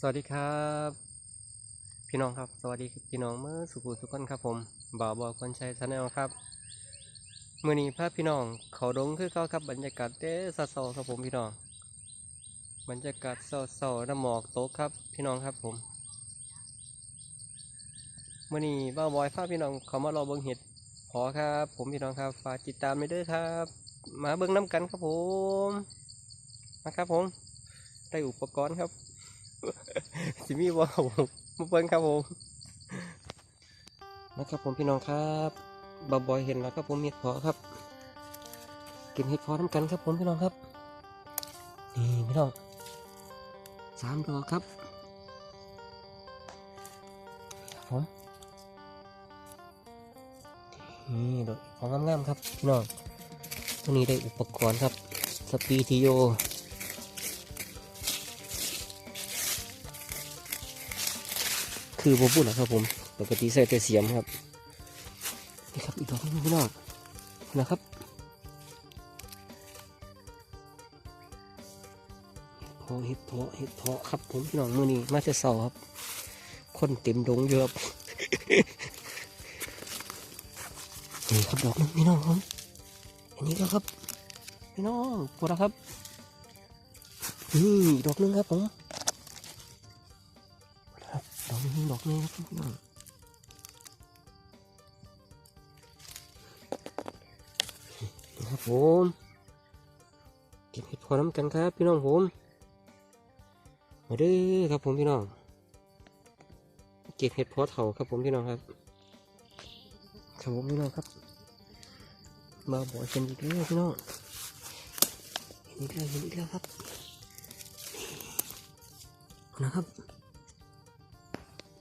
สวัสดีครับ พี่น้องครับสวัสดีพี่น้องเมื่อสุขุสุขคนครับผมบ่าวบอกคนชัยชาแนลครับมื่อนี้พาพี่น้องเขาดงคือเขาครับบรรยากาศเด้สะเซาครับผมพี่น้องบรรยากาศเศร้าๆน้ำหมอกโตกครับพี่น้องครับผมมื่อนี้บ่าวบอยพาพี่น้องเขามารอเบิ้งเห็ดพอครับ ผมพี่น้องครับฝากติดตามไปด้วยครับ มาเบิ้งน้ำกันครับผมมาครับผมได้อุปกรณ์ครับ สิมีบ่ครับผมมาเบิ่งครับผมนะครับผมพี่น้องครับบาบอยเห็นแล้วครับผมเห็ดพาะครับ กินเห็ดพาะน้ำกันครับผมพี่น้องครับนี่พี่น้องสามดอกครับครับผมนี่ดอกของงามๆครับพี่น้องตัวนี้ได้อุปกรณ์ครับสปีทีโย คือผมพูดนะครับผมปกติใส่แต่เสียมครับนี่ครับอีกดอกหนึงพี่น้องนะครับพอเห็ดเพาะเห็ดเพาะครับผมพี่น้องมือนี้มาจะเสาครับ คนเต็มดงเยอะนี่ครับดอกหนึงพี่น้องผมอันนี้ก็ครับพี่น้องพอแล้วครับนี่ดอกหนึงครับผม นี้ดอกนี้ครับพี่น้องนะครับผมเก็บเห็ดพอน้ำกันครับ พี่น้องผม มาเด้อครับผมพี่น้อง เก็บเห็ดพอเถาครับผมพี่น้องครับครับผมพี่น้องครับ มาบ่อยกันอีกแล้วพี่น้องเห็นอีกแล้วเห็นอีกแล้วครับนะครับ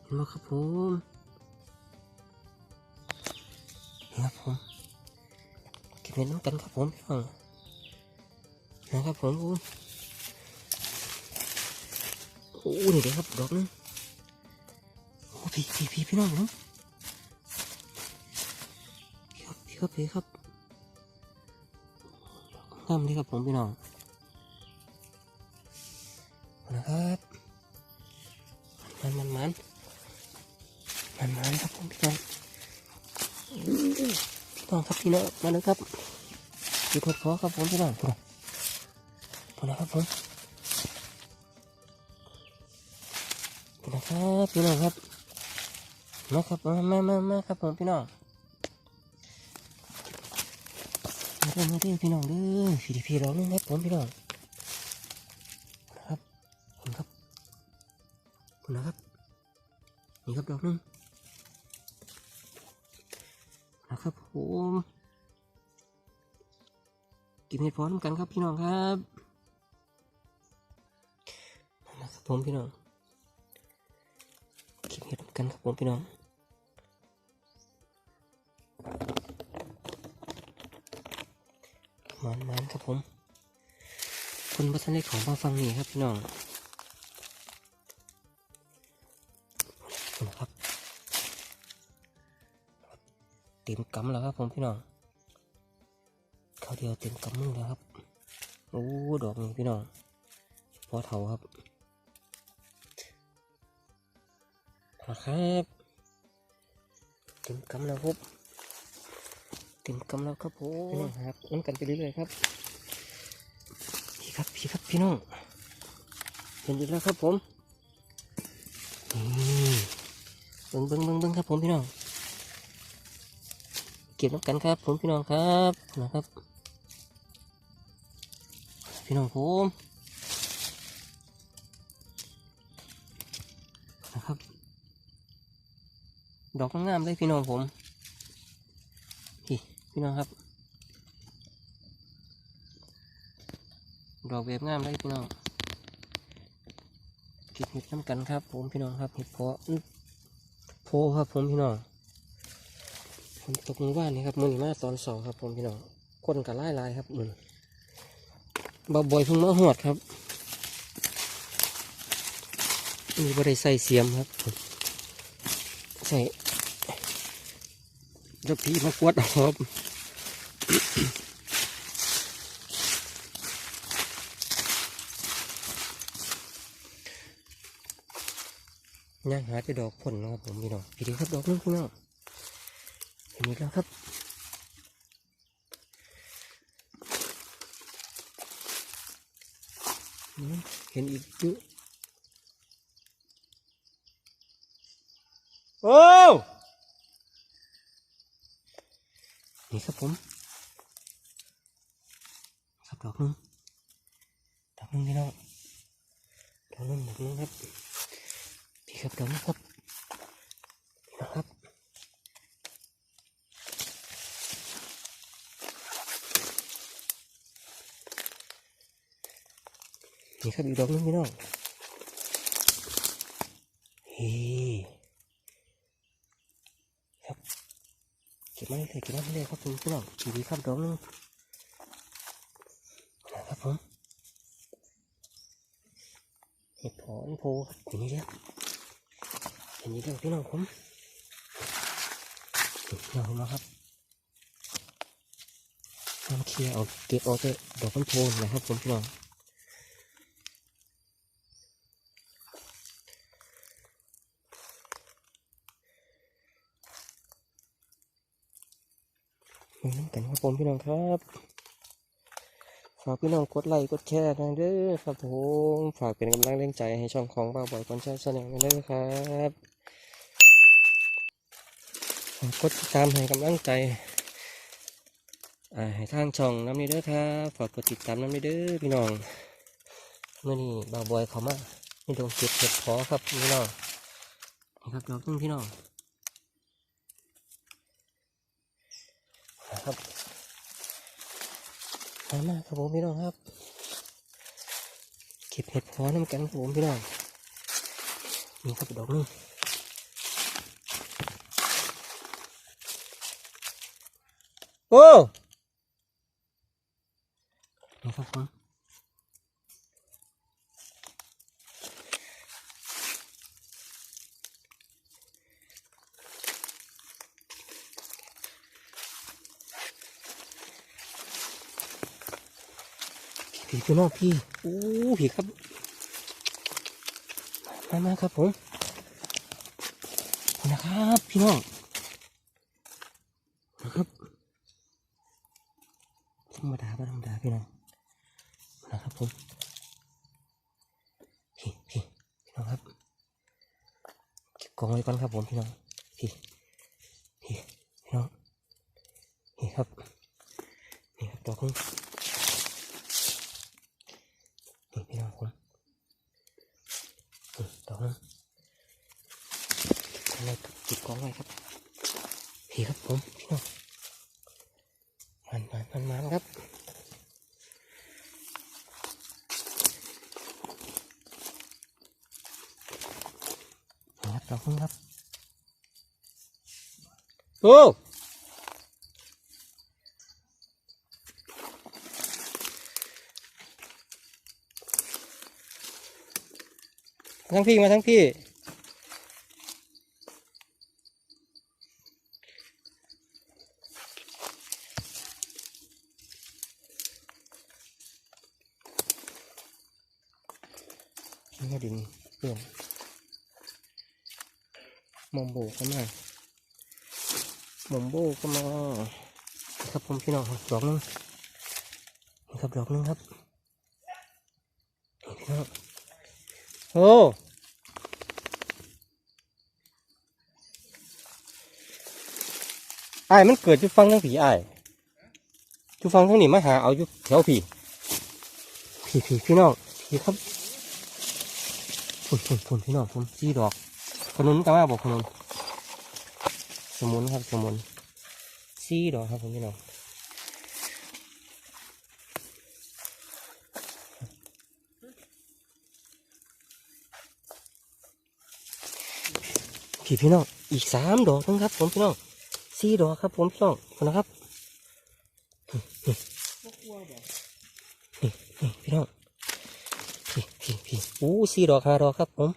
ห็นไหมครับผมนี่ครับผมเก็บเงินน้ำกันครับผมพี่น้องนะครับผมโอ้ยโอ้นี่เลยครับดอกนึงโอ้พี่พี่พี่พี่น้องผมพี่ครับพี่ครับพี่ครับงามเลยครับผมพี่น้องนะครับมันมันมัน มันมาเลยครับผมพี่น้องพี่น้องครับพี่น้องมาเลยครับพี่กดคอครับผมพี่น้องพี่น้องพี่น้องครับผมพี่น้องครับพี่น้องครับมาครับมามามามาครับผมพี่น้องมาเด้อมาเด้อพี่น้องเด้อพี่ดีพี่ร้องนึงครับผมพี่น้องนะครับคุณครับคุณนะครับนี่ครับดอกนึง นะครับผมกินเห็ดพอน้ำกันครับพี่น้องครับนะครับผมพี่น้องกินเห็ดกันครับผมพี่น้องมันมันครับผมคนบัฒนได้ของมาฟังนี่ครับพี่น้องนะครับ เต็มกำแล้วครับผมพี่น้องเขาวเดียวเต็มกำมือแล้วครับโอ้ดอกนี้พี่น้องพอเถาครับนะครับเต็มกำแล้วครับเต็มกำแล้วครับผมพี่น้องครับน้ำกันไปเรื่อยๆครับพี่ครับพี่ครับพี่น้องเห็นอยู่แล้วครับผมนี่เบิ้งเบิ้งเบิ้งเบิ้งครับผมพี่น้อง เก็บน้ำกันครับ ผมพี่น้องครับนะครับ พี่น้องผมนะครับ ดอกงามเลยพี่น้องผมพี่พี่น้องครับดอกแบบงามเลยพี่น้องเก็บเห็ดน้ำกันครับ ผมพี่น้องครับเห็ดเพาะโพครับผมพี่น้อง ผมตกมือว่านนี่ครับมือมาตอนสองครับผมพี่น้องคนกับไล่ลายครับมือบ่บ่อยเพิ่งมาหวดครับนี่บ่ได้ใส่เสียมครับ ใส่เจ้าพี่มากวดเอาครับย่างหาจะดอกผลนะครับผมพี่น้องพี่ดีครับดอกนึงพี่น้อง เห็นอีกแล้วครับเห็นอีกเยอะโอ้นี่ครับผมครับดอกนึงดอกนึงพี่น้องดอกนึงดอกนึงครับพี่ครับดอกนึงครับพี่น้องครับ นี่ครับอีกดอกนึงพี่น้องเฮ้ครับเก็บมาเลยเก็บมาเลยครับผมพี่น้องดีครับดอกนึงนะครับผมเห็ดถอนโพครับอย่างนี้เรียกเห็นนี้เด้อพี่น้องผมพี่น้องผมนะครับน้ำเคลียร์เอาเก็บเอาแต่ดอกมันโพนนะครับผมพี่น้อง มาน้ำกันครับผมพี่น้องครับฝากพี่น้องกดไลค์กดแชร์นะเด้อครับผมฝากเป็นกำลังแรงใจให้ช่องของบ่าวบอยคนใช้แสดงกันเด้อครับฝากกดติดตามให้กำลังใจให้ทางช่องน้ำนี้เด้อครับฝากกดติดตามน้ำนี้เด้อพี่น้องเมื่อนี้บ่าวบอยเขามานี่ดงเก็บเห็ดพอครับพี่น้องนี่ครับดอกนึงพี่น้องนะ ครับหามาครับผมพี่น้องครับ เก็บเห็ดหอน้ำกันครับผมพี่น้องนี่ครับดอกนึงโอ้นี่ครับผม พี่พี่น้องพี่อู้พี่ครับมามาครับผมนะครับพี่น้องนะครับธรรมดาธรรมดาพี่น้องนะครับผมพี่พี่พี่น้องครับเก็บกองไว้ก่อนครับผมพี่น้องพี่พี่พี่น้องนี่ครับนี่ครับดอกนึงนี่พี่น้องผมนี่ดอกนึงกองไว้เก็บกองไว้ครับพี่ครับผมพี่น้อง มันมันมันมันครับนี่ครับดอกนึงครับ โอ้ทั้งพี่มาทั้งพี่ นี่ก็ดินเปลี่ยนมอมโบก็มาห มอมโบก็มาครับผมพี่น้องดอกหนึงนี่ครับดอกหนึงครับนี่พี่น้องโอ้ไอ้มันเกิดจุดฟังทั้งผีไอ้จุดฟังทั้งนี้มาหาเอาอยู่แถวผีผีผีพี่น้องผีครับฝุ่นฝุ่นฝุ่นพี่น้องผมจี้ดอกขนุนก็มาบอกขนุน สมุนครับสมุนซี่ดอกครับผมพี่น้องพี่พี่น้องอีกสามดอกนึงครับ ผมพี่น้องสี่ดอกครับ ผมพี่น้องคนนะครับพี่น้องพี่พี่พี่อู้สี่ดอกห้าดอกครับผม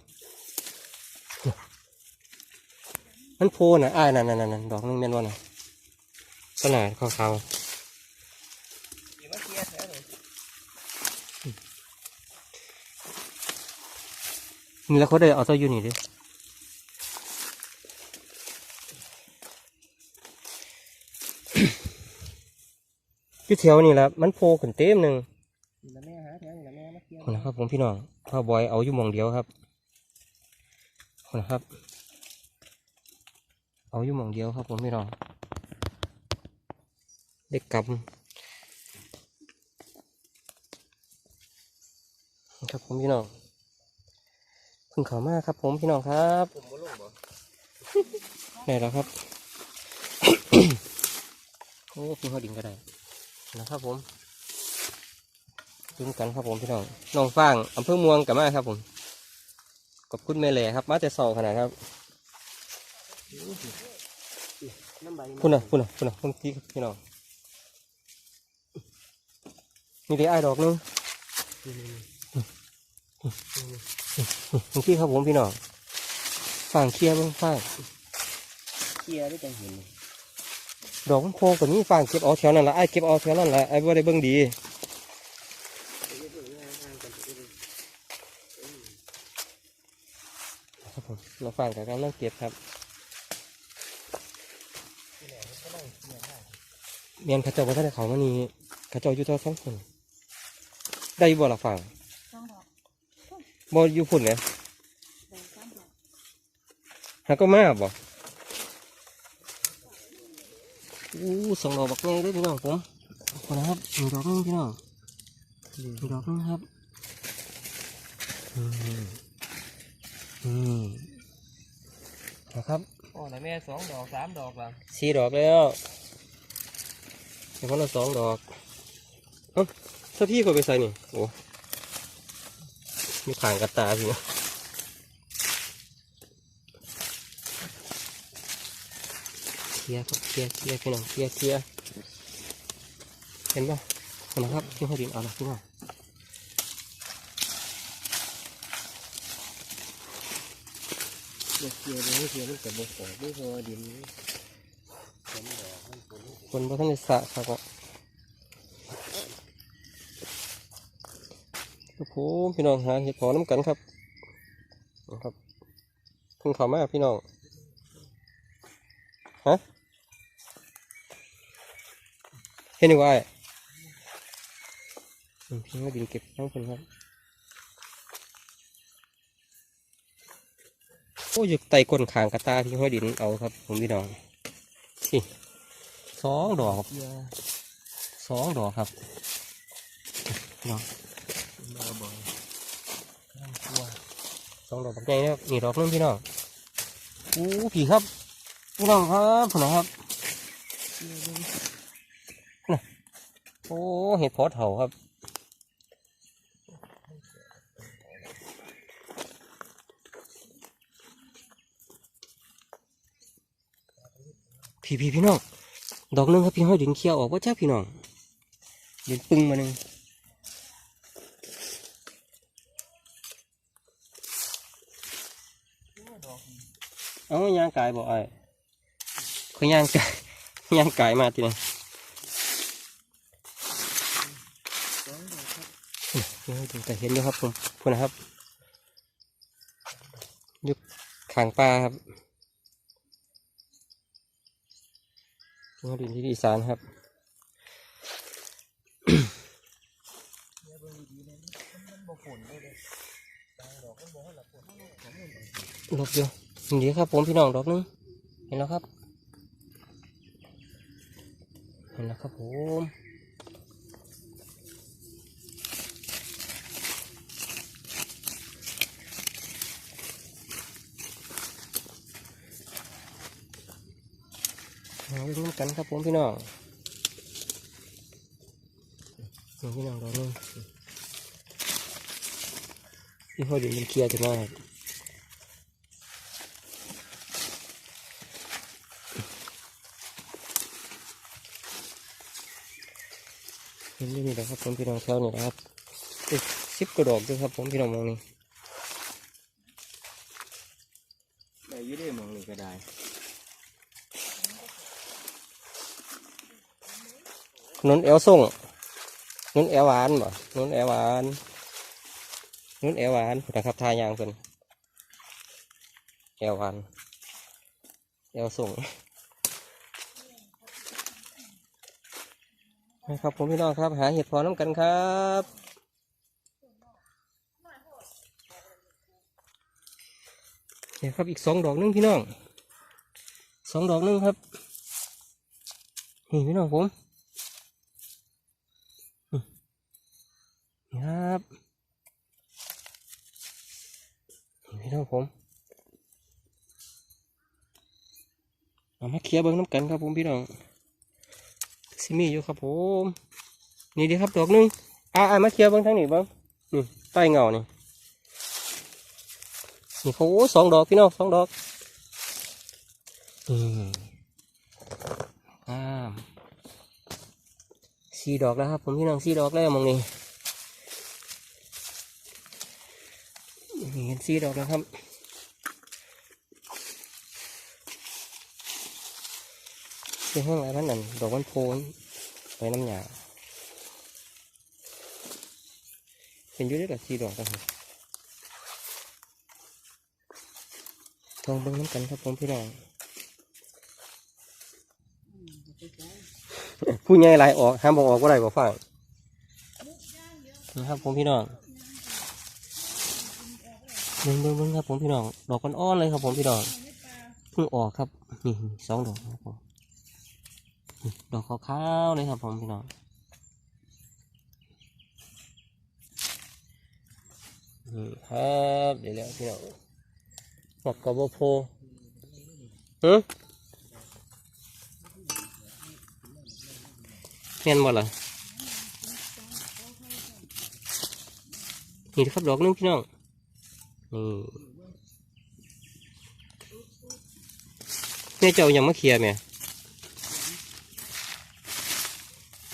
มันโพน่ะอ้ายนั่นนั่นนั่นดอกนึงเม่นว่น่ะสนาข้าวขาวนี่แล้วเขาได้เอาเจ้อยู่นี่ดิยู่แถวนี่แหละมันโพขึ้นเต็มหนึ่งนะครับผมพี่น้องข้าบอยเอาอยู่มองเดียวครับนะครับ เอาอยู่หมองเดียวครับผมพี่น้องเด็กกำครับผมพี่น้องเพึ่งเขามากครับผมพี่น้องครับผมบ่ลงบ่ได้แล้วครับโอ้พี่เขาดิงก็ได้นะครับผมดึงกันครับผมพี่น้องน้องฟางอำเภอเมืองกับมาครับผมขอบคุณแม่แหล่ครับ มาแต่เสาขนาดครับน้ำใบ พุ่นน่ะพุ่นน่ะพุ่นน่ะพุ่นพี่พี่น้องนี่ได้ไอ้ดอกนึงนี่พี่ครับผมพี่น้องฟางเคลียร์บ้างฟางเคลียร์ได้จังเห็นดอกมันโพกว่านี้ฟางเก็บเอาแถวนั่นละไอ้เก็บเอาแถวนั่นละไอ้บ่ได้เบิ่งดีครับผมเราฟางกับกำลังเก็บครับ เมียนเข้าเจ้าก็ได้เขามานี่เข้าเจ้าอยู่เท่าสองคน ได้บ่ละฟางสองดอกบ่อยู่พุ่นเลยดอกสามดอกหาก็มาบ่อู้สองดอกบักแง่เลยพี่น้องผมขอบคุณนะครับหนึ่งดอกนึงพี่น้องหนึ่งดอกนึงครับอืมอืมนะครับโอ้ละแม่สองดอกสามดอกละสี่ดอกแล้ว เดี๋ยวคนละสองดอก เอ้าถ้าพี่ก็ไปใส่นี่โอ้มีขางกระตาพี่นะเคลียร์ครับเคลียร์เคลียร์พี่น้องเคลียร์เคลียร์เห็นป่ะเห็นนะครับที่เขาดินเอาละพี่น้องเดี๋ยวเคลียร์เลยเคลียร์มันกับบ่อไม่พอดินสองดอกมัน คนบ่ทันได้สระครับอะครับผมพี่น้องหาเห็ดเพอน้ำกันครับนะครับพิ่งเขามาพี่น้องฮะเห็นอยู่ว่าไอ้อืมพี่น้องดินเก็บทั้งคนครับโอ้ยไต่ก้นขางกระตาที่ห้อยดินเอาครับผมพี่น้องนี่ สองดอกเคลียร์สองดอกครับพี่น้องมาบ่อยน้ำตัวสองดอกบักใหญ่นะครับนี่ดอกนึงพี่น้องอู้ผีครับพี่น้องครับพี่น้องครับเคลียร์เลยโอ้เห็ดเพอเถาครับพี่พี่พี่น้อง ดอกหนึงครับพี่ห้อยดินเคี้ยวออกว่าจ้าพี่น้องดินปึ้งมาหนึ่งเอาย่างกายบอกไอ้เขาย่างกายย่างกายมาทีนึงสองดอกครับนี่ให้ดูแต่เห็นอยู่ครับผมพูดนะครับยุบขางปลาครับ นี่ดินที่อีสานครับเคลียร์เบิ่งดียมันมันบ่ผลเลยเลยสองดอกมันบ่ให้ละผลของมันหลบอยู่นี่ครับผมพี่น้องดอกหนึงเห็นแล้วครับ เห็นแล้วครับผม เอาไปลุ้นกันครับผมพี่น้องนี่พี่น้องดอกนึงพี่ห้อยดินมันเคลียร์จะมาครับเห็นยู่นี่แหละครับผมพี่น้องแถวนี่นะครับอีกสิบกระดอกด้วยครับผมพี่น้องมองนี่ได้ยืดได้มองนี่ก็ได้ นุนแอลส่งนุนแอลหวานบ่นุนแอลหวานนุนแอลหวานนะครับทายางเพิ่นแอลหวานแอลส่งนะครับผมพี่น้องครับ หาเห็ดพอน้ำกันครับเดี๋ยครับอีกสองดอกหนึงพี่น้องสองดอกหนึงครับนี่พี่น้องผม ครับพี่น้องผมเอามาเคลียร์เบิ้งน้ำกันครับผมพี่น้องซิมีอยู่ครับผม นี่ดีครับดอกหนึงอ่าอ่ามาเคลียร์เบ้างทางนี้เบ้างนี่ใต้เงานี่นี่เขาโอ้สองดอกพี่น้องสองดอกอืมอ่าสี่ดอกแล้วครับผมพี่น้องสี่ดอกแล้วมองนี่นี่เห็น สีดอกแล้วครับเป็นห้องอะไรพันนั่นดอกมันโพนไปน้ำหยาเป็นยุ่ด้วยกับสีดอกครับผมลองเบิ่งน้ำกันครับผมพี่น้องผู้ใหญ่หลายออกห้ามบอกออกว่าไรบอกฟังนะครับผมพี่น้อง เบิ่งเบิ่งเบิ่งครับผมพี่น้อง ดอกอ่อนๆเลยครับผมพี่น้องเพิ่งออกครับ นี่สองดอกครับผมดอกขาวๆเลยครับผมพี่น้องนี่ครับเดี๋ยวแล้วพี่น้องดอกกระบโพฮึเห็นบ่ล่ะนี่ครับดอกนึงพี่น้อง นี่แม่เจ้ายังมาเคลียร์แม่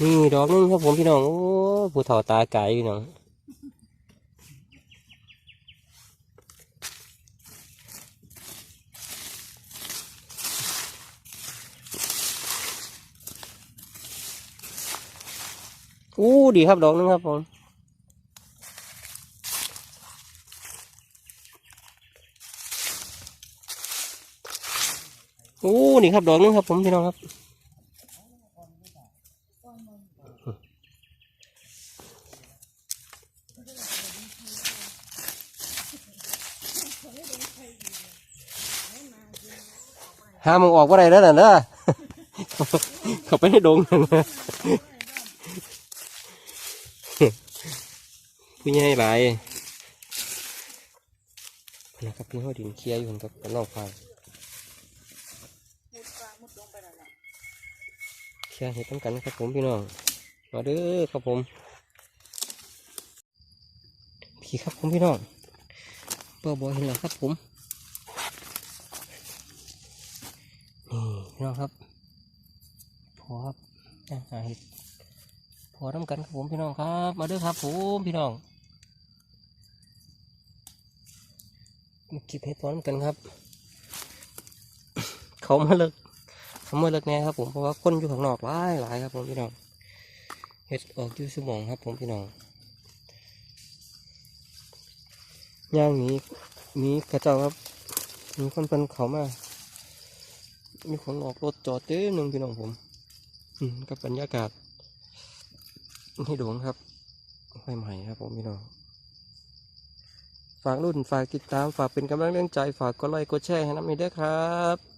นี่ดอกหนึงครับผมพี่น้อง โอ้ผู้เฒ่าตาไก่พี่น้องอู้ดีครับดอกหนึงครับผม โอ้ นี่ครับดอกนึงครับ ผมพี่น้องครับห้ามึงออกว่าไรแล้วน่ะเด้อเขาไปให้ดงนั่นผู้ใหญ่หลายนะครับพี่ห้อดินเคลียอยู่กับกับนอกฟาง เคลียร์เห็ดต้กันครับผมพี่น้องมาเด้อครับผมพี่ครับผมพี่น้องเปิดบอเห็นแล้วครับผมนี่พี่น้องครับพอครับอะหาเห็ดพอทำกันครับผมพี่น้องครับ มาเด้อครับผมพี่น้องมาเก็บเห็ดพอทำกันครับ เขามาเลิก ขามาเลิกแน่ครับผมเพราะว่าคนอยู่ข้างนอกหลายหลายครับผมพี่น้องเห็ดออกอยู่สมองครับผมพี่น้องย่างนี้นี้กระเจ้าครับมีคนเป็นเขามามีคนออกรถจอดเต็มหนึ่งพี่น้องผมอืมกับบรรยากาศให้ดวงครับใหม่ๆครับผมพี่น้องฝากรุ่นฝากติดตามฝากเป็นกำลังแรงใจฝากกดไลค์กดแชร์ให้น้ำมีด้วยครับ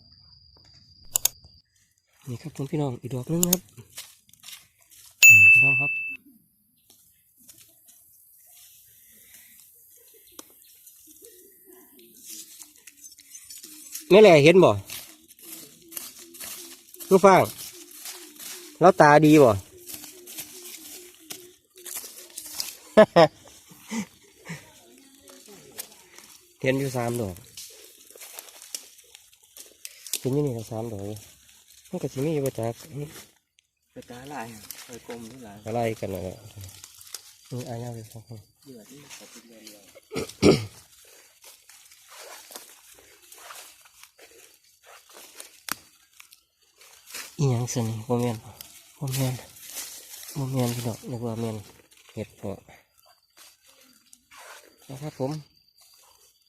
นี่ครับผมพี่น้องอีกดอกนึงครับพี่น้องครับแม่แหล่เห็นบ่ลูกฟังแล้วตาดีบ่ เห็นอยู่สามดอกเห็นอยู่นี่สามดอกอยู่ มันก็สิมีอยู่ประจักไปตาลายไปกลมนี่หลายอะไรกันนะนี่อายาเลยสองคนเหยื่อนี่เขาเป็นเรียนเรียนอีหยังสินี่บ่แม่นบ่แม่นบ่แม่นพี่น้องนึกว่าแม่นเห็ดเพาะนะครับผม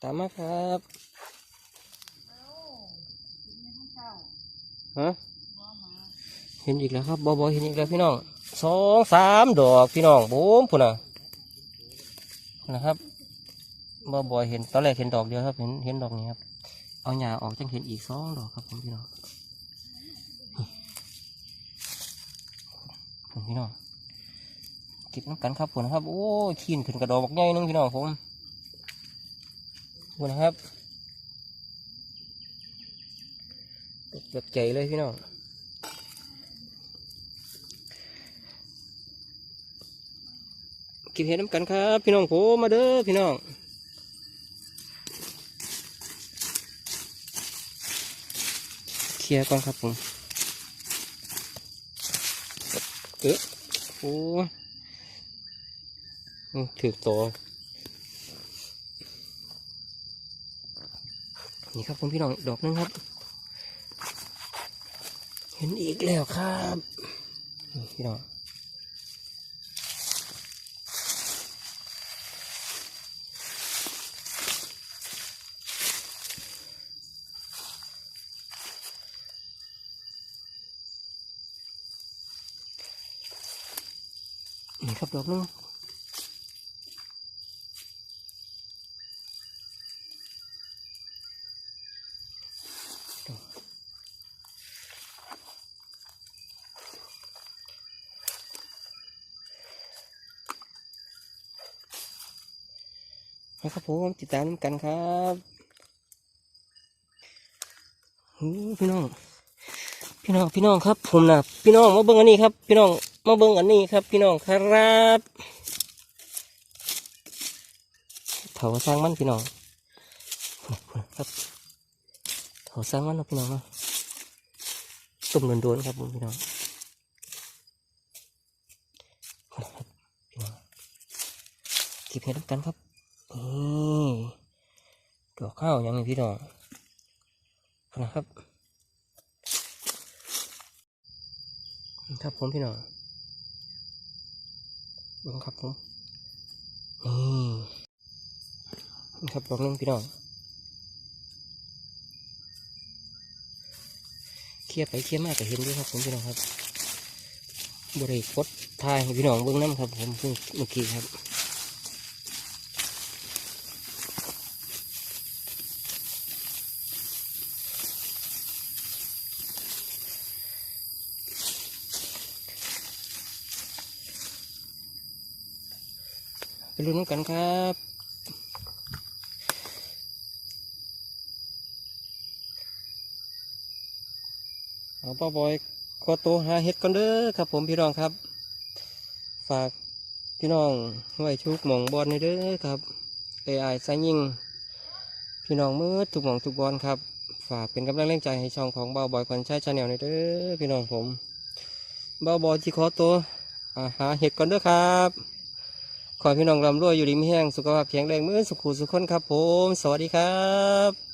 ตามมาครับเจ้าฮะบ่ เห็นอีกแล้วครับบอบอเห็นอีกแล้วพี่น้องสองสามดอกพี่น้องบูมพุ่นนะนะครับบ่บ่อยเห็นตอนแรกเห็นดอกเดียวครับเห็นเห็นดอกนี้ครับเอาหญ้าออกจังเห็นอีกสองดอกครับผมพี่น้องผมพี่น้องเก็บน้ำกันครับผมนะครับ โอ้ขีนขึ้นกระดอกบักใหญ่นึงพี่น้องผมพุ่นะครับตกใจเลยพี่น้อง กินเห็ดน้ำกันครับ พี่น้องผมมาเด้อพี่น้องเคลียร์ก่อนครับผมเอ๊ะโอ้ยถือตัวนี่ครับผมพี่น้องดอกนึงครับ เห็นอีกแล้วครับ พี่น้อง ดอกนึงนะครับผมติดตามกันครับพี่น้อง พี่น้อง พี่น้องครับ ผมนะพี่น้องมาเบิ่งอันนี้ครับ พี่น้อง มาเบิ่งอันนี้ครับพี่น้องครับเถาสร้างมันพี่น้องครับเถาสร้างมันนะพี่น้องเนาะตุ่มโดนๆครับผมพี่น้องเก็บเห็ดกันครับนี่ดอกข้าวยังไงพี่น้องนะครับ ครับผมพี่น้อง บังครับผมนี่นี่ครับบอกนึงพี่น้องเคลียร์ไปเคลียร์มาก็เห็นด้วยครับผมพี่น้องครับบริกดทายพี่น้องเบิ้งน้ำครับผมเมื่อกี้ครับ ลุ้นกันครับเอาป้าบอยขอตัวหาเห็ดก่อนเด้อครับ ผมพี่น้องครับ ฝากพี่น้องไว้ชุกหมองบอลในเด้อครับเอไอสายยิงพี่น้องมืดทุกหมองทุกบอลครับ ฝากเป็นกำลังแรงใจให้ช่องของเบาบอยควันใช้ชาแนลในเด้อพี่น้องผมเบาบอยจีขอตัวหาเห็ดก่อนเด้อครับ ขอพี่น้องร่ำรวยอยู่ดีมีแห้งสุขภาพแข็งแรงมือสุขุสุขคนครับผม สวัสดีครับ